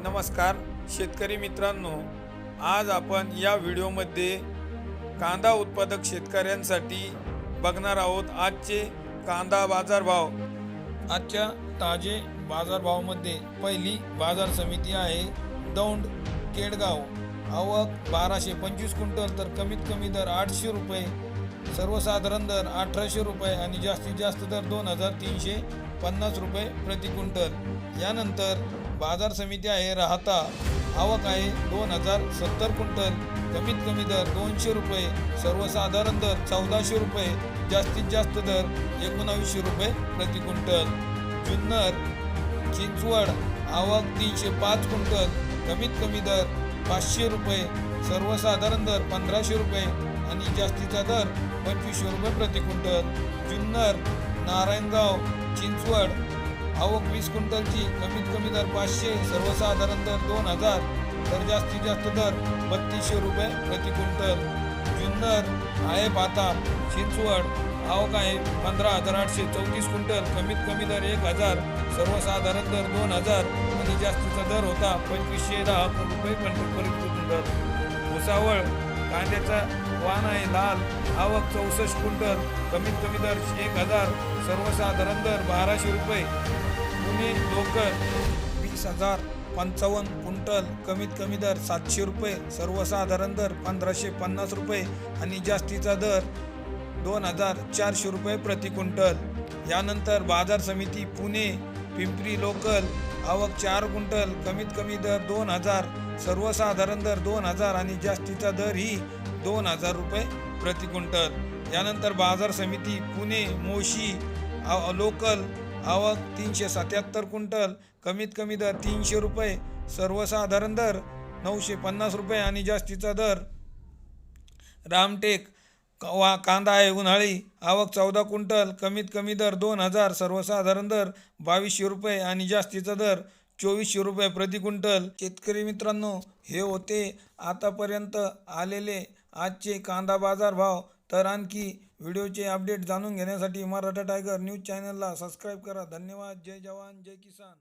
नमस्कार शेतकरी मित्रांनो आज आपण या व्हिडिओमध्ये कांदा उत्पादक शेतकऱ्यांसाठी बघणार आहोत आजचे कांदा बाजारभाव. आजच्या ताजे बाजारभावामध्ये पहिली बाजार समिती आहे दौंड केडगाव. आवक बाराशे पंचवीस क्विंटल तर कमीत कमी दर आठशे रुपये. सर्वसाधारण दर अठराशे रुपये आणि जास्तीत जास्त दर दोन हजार तीनशे पन्नास रुपये प्रति क्विंटल. यानंतर बाजार समिती आहे राहता आवक आहे दोन हजार सत्तर क्विंटल. कमीत कमी दर दोनशे रुपये सर्वसाधारण दर चौदाशे रुपये जास्तीत जास्त दर एकोणावीसशे रुपये प्रति क्विंटल. जुन्नर चिंचवड आवक तीनशे पाच क्विंटल. कमीत कमी दर पाचशे रुपये सर्वसाधारण दर पंधराशे रुपये आणि जास्तीचा दर पंचवीसशे रुपये प्रति क्विंटल. जुन्नर नारायणगाव चिंचवड आवक वीस क्विंटलची कमीत कमी दर पाचशे सर्वसाधारण दर दोन हजार तर जास्तीत जास्त दर बत्तीसशे रुपये प्रति क्विंटल. जुन्नर आहे पाता चिंचवड आवक आहे पंधरा हजार आठशे चौतीस क्विंटल कमीत कमी दर एक हजार सर्वसाधारण दर दोन हजार आणि जास्तीचा दर होता पंचवीसशे दहा रुपये पंचवीस क्विंटल. भुसावळ कांद्याचा वाण आहे लाल. आवक चौसष्ट क्विंटल. कमीत कमी दर एक हजार. सर्वसाधारण दर बाराशे रुपये. पुणे लोकर वीस हजार. पंचावन्न क्विंटल. कमीत कमी दर सातशे रुपये. सर्वसाधारण दर पंधराशे पन्नास रुपये. आणि जास्तीचा दर दोन हजार चारशे रुपये प्रति क्विंटल. यानंतर बाजार समिती पुणे पिंपरी लोकल आवक चार क्विंटल कमीत कमी दर दोन हजार सर्वसाधारण दर दोन हजार आणि जास्तीचा दर ही दोन हजार रुपये प्रति क्विंटल यानंतर बाजार समिती पुणे मोशी आव- लोकल आवक तीनशे सत्याहत्तर क्विंटल कमीत कमी दर तीनशे रुपये सर्वसाधारण दर नऊशे पन्नास रुपये आणि जास्तीचा दर रामटेक वा कांदा आहे उन्हाळी आवक चौदा क्विंटल कमीत कमी दर दोन हजार सर्वसाधारण दर बावीसशे रुपये आणि जास्तीचा दर चोवीसशे रुपये प्रति क्विंटल. शेतकरी मित्रांनो हे होते आतापर्यंत आलेले आजचे कांदा बाजार भाव. तर आणखी व्हिडिओचे अपडेट जाणून घेण्यासाठी मराठा टायगर न्यूज चॅनलला सबस्क्राईब करा. धन्यवाद. जय जवान जय किसान.